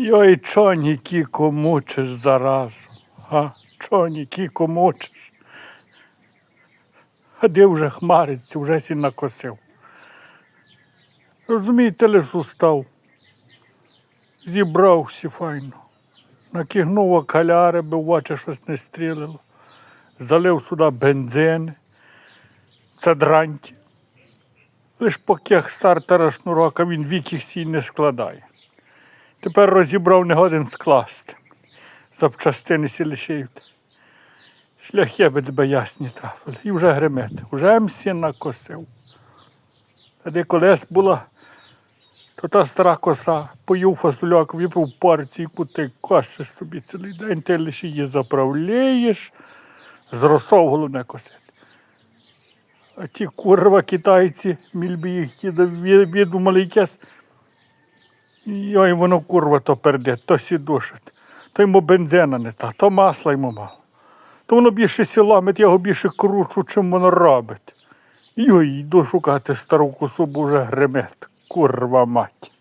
Йой, чоні кіко мучиш заразу. А, чоні кіко мучиш. А де вже хмариться, вже сі накосив. Розумієте, лиш устав. Зібрався файно. Накигнув окаляри, бо в щось не стрілило. Залив сюди бензин, цедранті. Лиш покег стартера шнурок, а він вік їх сій не складає. Тепер розібрав не годин скласти. Запчастини сі лишають. Шляхи би тебе ясні трапили. І вже гремет. Вже мсі накосив. А де колись була, то та стара коса, поїв фасуляк, випив порції, кути каші собі цілий день, ти лише її заправляєш, з росов головне косити. А ті курва китайці, мільби їх їде, ві- видумали якесь. Йой, воно курва то перде, то сідушить. То йому бензина не та, то масла йому мало. То воно більше сіламить, я його більше кручу, чим воно робить. Йой, йду шукати стару косу, боже гремет. Курва мать.